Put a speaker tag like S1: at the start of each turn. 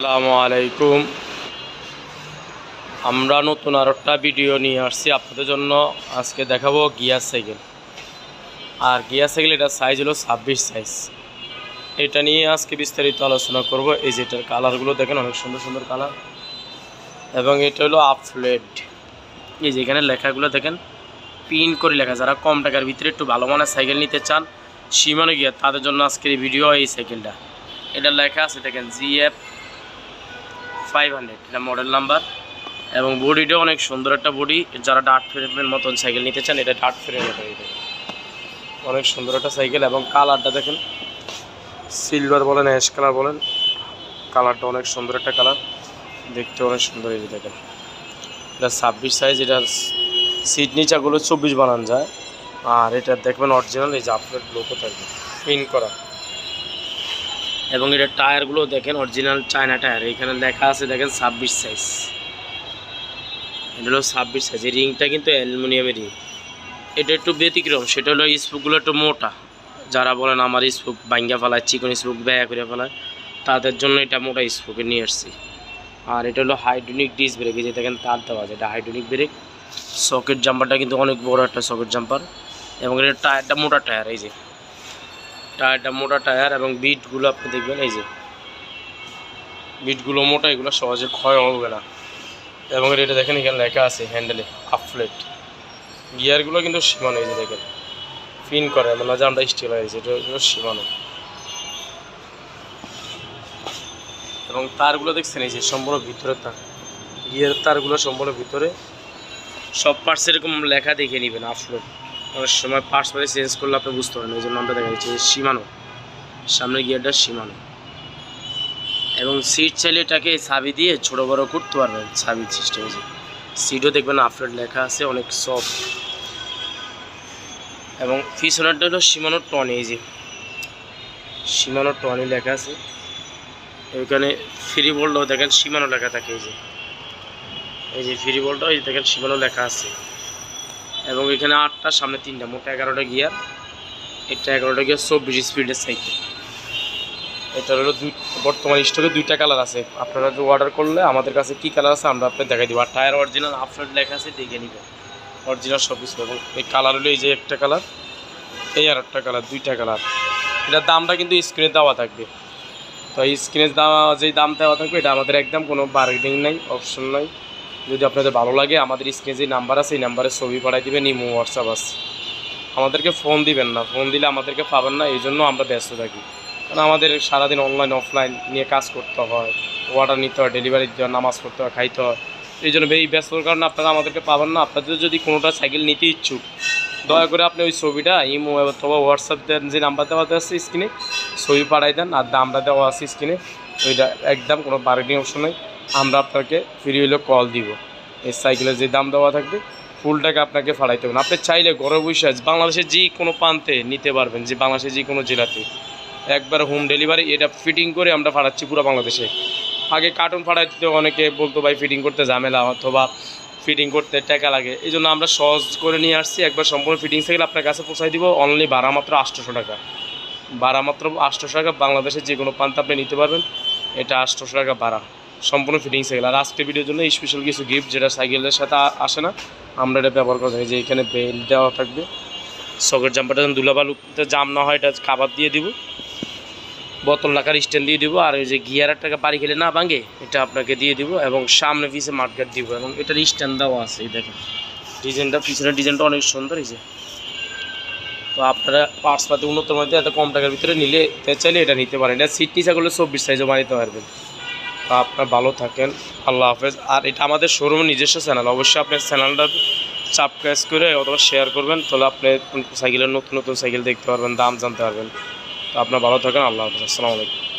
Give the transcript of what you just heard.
S1: আসসালামু আলাইকুম। আমরা নতুন আর একটা ভিডিও নিয়ে আসছি আপনাদের জন্য। আজকে দেখাবো গিয়ার সাইকেল আর গিয়ার সাইকেল এটার সাইজ হলো ছাব্বিশ সাইজ এটা নিয়ে আজকে বিস্তারিত আলোচনা করব। এই যে এটার কালারগুলো দেখেন, অনেক সুন্দর সুন্দর কালার এবং এটা হলো আপফ্লেট এই যে এখানে লেখাগুলো দেখেন পিন করে লেখা। যারা কম টাকার ভিতরে একটু ভালো মানের সাইকেল নিতে চান, সীমানো গিয়ার তাদের জন্য আজকের এই ভিডিও এই সাইকেলটা এটা লেখা আছে দেখেন জিএফ ফাইভ হান্ড্রেড এটা মডেল নাম্বার এবং বডিটাও অনেক সুন্দর একটা বডি। যারা ডার্ট ফ্রেমের মতন সাইকেল নিতে চান, এটা ডার্ট ফ্রেমের অনেক সুন্দর একটা সাইকেল এবং কালারটা দেখেন। সিলভার বলেন অ্যাশ কালার বলেন কালারটা অনেক সুন্দর একটা কালার দেখতে অনেক সুন্দর এই দেখেন। এটা ছাব্বিশ সাইজ এটা সিট নিচাগুলো চব্বিশ বানান যায়। আর এটা দেখবেন অরিজিনাল এই যে লোকও থাকবে। প্রিন্ট করা। এবং এটার টায়ারগুলো দেখেন অরিজিনাল চায়না টায়ার এখানে লেখা আছে, দেখেন, ছাব্বিশ সাইজ এটা হলো ছাব্বিশ সাইজ এই রিংটা কিন্তু অ্যালুমিনিয়ামের রিং এটা একটু ব্যতিক্রম, সেটা হলো স্পুকগুলো একটু মোটা। যারা বলেন আমার স্পুক ভাঙ্গা ফেলায়, চিকন স্পুক ব্যয়া করে ফেলায়, তাদের জন্য এটা মোটা স্পুকে নিয়ে আসছি। আর এটা হলো হাইড্রোনিক ডিস ব্রেক এই যে দেখেন, তার দেওয়া আছে। এটা হাইড্রোনিক ব্রেক সকেট জাম্পারটা কিন্তু অনেক বড় একটা সকেট জাম্পার এবং এটা টায়ারটা মোটা টায়ার, এই যে। টায়ারটা, মোটা টায়ার এবং বিটগুলো আপনি দেখবেন, এই যে বিটগুলো মোটা, এগুলো সহজে ক্ষয় হবে না। এবং এটা দেখেন, এখানে লেখা আছে হ্যান্ডেলে আপফ্লেট গিয়ারগুলো কিন্তু সীমানো, এই যে দেখেন, ফিন করে মানে যে স্টিল হয়েছে এটা হলো সীমানো। এবং তারগুলো দেখছেন, এই যে সম্পূর্ণ ভিতরে তার। গিয়ার তারগুলো সম্পূর্ণ ভিতরে। সব পার্টস এরকম লেখা দেখে নেবেন আপফ্লোড অনেক সময় পার্টস পারে চেঞ্জ করলে আপনি বুঝতে পারেন এই যে নামটা দেখা যাচ্ছে সীমানো। সামনের গিয়ারটা সীমানো। এবং সিট চাইলে এটাকে চাবি দিয়ে ছোট বড় করতে পারবেন চাবি সিস্টেমে যে। সিটও দেখবেন আপলোড লেখা আছে, অনেক সফট এবং পিছনেরটা হলো সীমানো টন, এই যে। সীমানো টনই লেখা আছে। ওইখানে ফ্রি বোল্টও দেখেন সীমানো লেখা থাকে, এই যে। এই যে ফ্রি বোল্টও এই দেখেন সীমানো লেখা আছে। এবং এখানে আটটা, সামনে তিনটা, মোট এগারোটা গিয়ার। এটা এগারোটা গিয়ার চব্বিশ স্পিডের সাইকেল। এটা হলো দুই, বর্তমান স্টকে দুইটা কালার আছে। আপনারা অর্ডার করলে আমাদের কাছে কী কালার আছে আমরা আপনাকে দেখাই দিব। আর টায়ার অরিজিনাল আপলোড লেখা আছে, দেখে নিবেন। অরিজিনাল সব কিছু এবং এই কালার হলো এই যে একটা কালার এই আর একটা কালার দুইটা কালার এটার দামটা কিন্তু স্ক্রিনে দেওয়া থাকবে। তো এই স্ক্রিনে দেওয়া, যেই দাম দেওয়া থাকবে, এটা আমাদের একদম কোনো বার্গেনিং নাই অপশন নাই। যদি আপনাদের ভালো লাগে, আমাদের স্ক্রিনে যে নাম্বার আছে, এই নাম্বারে ছবি পাঠাই দিবেন, ইমো, হোয়াটসঅ্যাপ আছে। আমাদেরকে ফোন দিবেন না, ফোন দিলে আমাদেরকে পাবেন না এই জন্য আমরা ব্যস্ত থাকি। কারণ আমাদের সারাদিন অনলাইন অফলাইন নিয়ে কাজ করতে হয় অর্ডার নিতে হয় ডেলিভারি দিতে হয় নামাজ পড়তে হয়, খাইতে হয়। এই জন্য এই ব্যস্ততার কারণে আপনারা আমাদেরকে পাবেন না। আপনাদের যদি কোনোটা সাইকেল নিতে ইচ্ছুক, দয়া করে আপনি ওই ছবিটা, ইমো অথবা হোয়াটসঅ্যাপ দেন, যে নাম্বার দেওয়া আছে স্ক্রিনে, ছবি পাঠাই দেন, আর দামটা দেওয়া আছে স্ক্রিনে, ওইটা একদম কোনো বার্গেনিং অপশন নেই। আমরা আপনাকে ফ্রি হইলে কল দিব। এই সাইকেলের যে দাম দেওয়া থাকবে ফুল টাকা আপনাকে ফাড়াইতে হবে। আপনি চাইলে ঘরে বসে বাংলাদেশের যে কোনো প্রান্তে নিতে পারবেন, যে বাংলাদেশের যে কোনো জেলাতে। একবার হোম ডেলিভারি এটা ফিটিং করে আমরা ফাড়াচ্ছি পুরো বাংলাদেশে। আগে কার্টুন ফাড়াইতে অনেকে বলতো, ভাই ফিটিং করতে ঝামেলা, অথবা ফিটিং করতে টাকা লাগে। এই জন্য আমরা সহজ করে নিয়ে আসছি। একবার সম্পূর্ণ ফিটিং সাইকেল আপনার কাছে পৌঁছাই দিব অনলি ভাড়া মাত্র আটশোশো টাকা। ভাড়া মাত্র আটশোশো টাকা বাংলাদেশের যে কোনো প্রান্তে আপনি নিতে পারবেন। এটা আটশোশো টাকা ভাড়া। সম্পূর্ণ ফিটিং সাইকেল আর আজকের ভিডিওর জন্য স্পেশাল কিছু গিফট যেটা সাইকেলের সাথে আসে না, আমরা এটা ব্যবহার করে থাকি যে এখানে বেল দেওয়া থাকবে। সকেট জাম্পারটা যেন দুলাবালুতে জাম না হয়, এটা খাবার দিয়ে দিব। বোতল রাখার স্ট্যান্ড দিয়ে দিব। আর ওই যে গিয়ারের বাড়ি খেলে না ভাঙে, এটা আপনাকে দিয়ে দিব এবং সামনে পিছে মার্কেট দিব এবং এটার স্ট্যান্ড দেওয়া আছে, এই দেখেন। ডিজাইনটা পিছনের ডিজাইনটা অনেক সুন্দর, এই যে। তো আপনারা পার্টস পাতি উন্নত মধ্যে এত কম টাকার ভিতরে নিলে চাইলে এটা নিতে পারেন। এটা সিট নিচা করলে চব্বিশ সাইজও বানাইতে পারবেন। আপনার ভালো থাকেন। আল্লাহ হাফেজ। আর এটা আমাদের শোরুমের নিজস্ব চ্যানেল অবশ্যই আপনার চ্যানেলটা সাবস্ক্রাইব করে অথবা শেয়ার করবেন, তাহলে আপনি সাইকেলের নতুন নতুন সাইকেল দেখতে পারবেন, দাম জানতে পারবেন। তো আপনার ভালো থাকেন। আল্লাহ হাফেজ। আসসালামু আলাইকুম।